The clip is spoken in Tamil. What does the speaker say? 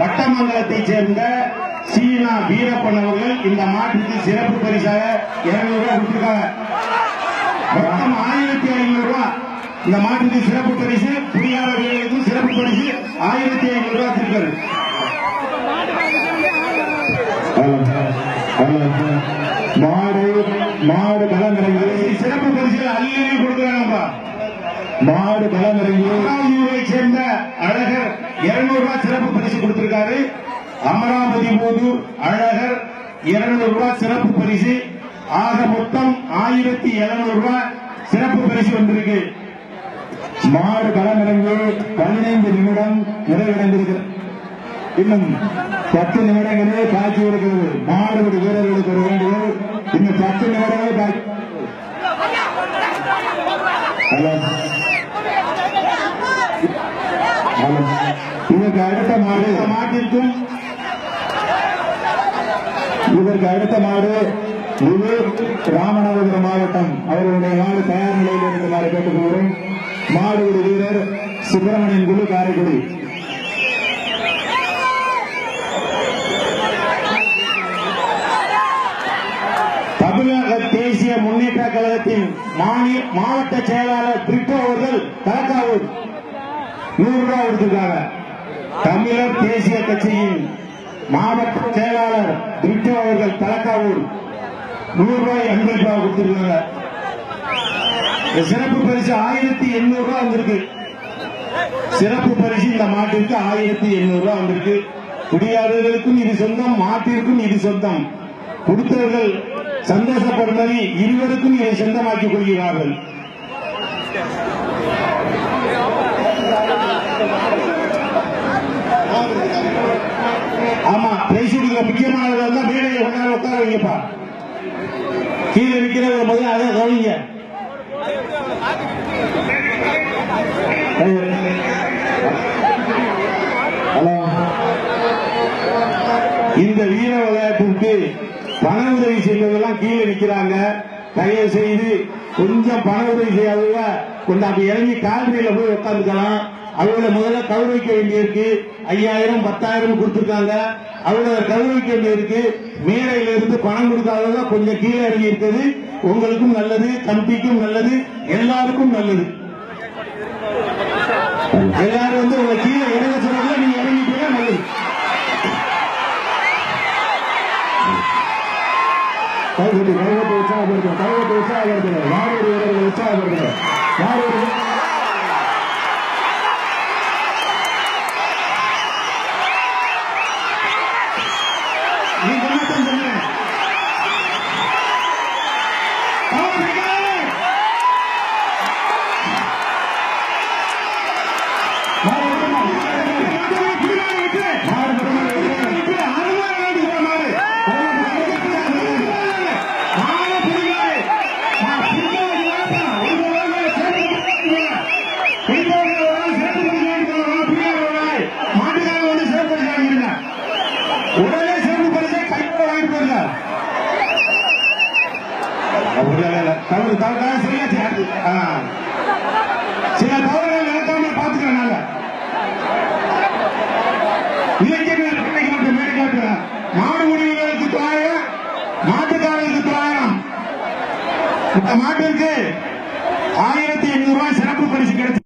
வட்டமங்கலத்தைச் சேர்ந்த சீனா வீரப்பன் அவர்கள் இந்த மாட்டுக்கு சிறப்பு பரிசாக இருநூறு ரூபாய் கொடுத்திருக்காங்க. மொத்தம் ஆயிரத்தி ஐநூறு ரூபாய். இந்த மாட்டுக்கு சிறப்பு பரிசு புரியாத வீரர்களுக்கும் சிறப்பு பரிசு ஆயிரத்தி ஐநூறு ரூபாய் வச்சிருக்காரு மாடு மாடு களமிறங்கி சிறப்பு பரிசு அள்ளி கொடுக்குறாங்கப்பா. மாடு களமிறங்கி சேர்ந்த அழகர் 200 ரூபாய் சிறப்பு பரிசு கொடுத்திருக்காரு. அமராவதி போதூர் அழகர் 200 ரூபாய் சிறப்பு பரிசு. ஆக மொத்தம் ஆயிரத்தி எழுநூறு ரூபாய் சிறப்பு பரிசு வந்திருக்கு. மாடு களமிறங்கி பதினைந்து நிமிடம் நிறைவடைந்திருக்கிறது. இன்னும் பத்து நிமிடங்களே பாக்கி இருக்கிறது. மாடுபடி வீரர்களுக்கு ஒரு வேண்டுகோள். இன்னும் பத்து நிமிடங்களே பாக்கி ஹலோ. ஹலோ. இதற்கு அடுத்த மாடு. மாட்டிற்கும் இதற்கு அடுத்த மாடு இது ராமநாதபுரம் மாவட்டம். அவர்களுடைய மாடு தயார் நிலையில் இருக்குமாறு கேட்டுக்கொள்கிறோம் மாடுபிடி வீரர் சுப்பிரமணியன் குழு காரைக்குடி. தமிழக தேசிய முன்னேற்ற கழகத்தின் மாநில மாவட்ட செயலாளர் பிரிட்டோ அவர்கள் தலக்காவூர் நூறு ரூபாய் கொடுத்திருக்காங்க. தமிழர் தேசிய கட்சியின் மாவட்ட செயலாளர் பிரிட்டோ அவர்கள் தலக்காவூர் நூறு ரூபாய் எண்பது ரூபாய் கொடுத்திருக்காங்க இந்த சிறப்பு பரிசு ஆயிரத்தி எண்ணூறு ரூபாய் வந்திருக்கு. சிறப்பு பரிசு இந்த மாட்டிற்கு ஆயிரத்தி எண்ணூறு ரூபாய் வந்திருக்கு. குடியாதவர்களுக்கும் இது சொந்தம் மாட்டிற்கும் இது சொந்தம். கொடுத்தவர்கள் சந்தோஷப்படும்படி இருவருக்கும் இதை சொந்தமாக்கிக் கொள்கிறார்கள். ஆமா பிரைஸ் கொடுக்கிற முக்கியமானவர்கள் தான் மேடையை கொண்டாட உட்கார வைங்கப்பா கீழே நிற்கிறவங்க முதல்ல அதை கவனிங்க. ஹலோ. இந்த வீர விளையாட்டிற்கு பண உதவி செய்தவங்கெல்லாம் கீழே நிற்கிறாங்க தயவு செய்து கொஞ்சம் பண உதவி செய்யாதவங்க கொஞ்சம் அப்படி இறங்கி கால்வழியில போய் உட்காந்துக்கலாம் அவங்கள முதல்ல கௌரவிக்க வேண்டியிருக்கு. ஐயாயிரம் பத்தாயிரம் கொடுத்துருக்காங்க. அவங்கள கௌரவிக்க வேண்டியிருக்கு. மேடையில இருந்து பணம் கொடுக்காதவங்க கொஞ்சம் கீழே இறங்கி இருக்குது உங்களுக்கும் நல்லது கம்பிக்கும் நல்லது எல்லாருக்கும் நல்லது. எல்லாரும் வந்து உங்க கீழே இறங்க சொன்னதுல நீங்க இறங்கிட்டீங்கன்னா நல்லது. கைகட்டி கைகட்டி உற்சாகப்படுத்துங்க. கைகட்டி உற்சாகப்படுத்துங்க. மாடு வீரர்களை தவறு தவறு சரியாச்சு சில தவறுகள் நடக்காம பாத்துக்கிறோம் நாங்க இளைஞர்கள் பிள்ளைக்கு மட்டும் மேடை மாடு தொள்ளாயிரம் மாட்டுக்காரர்களுக்கு தொள்ளாயிரம். இந்த மாட்டிற்கு ஆயிரத்தி எண்ணூறு ரூபாய்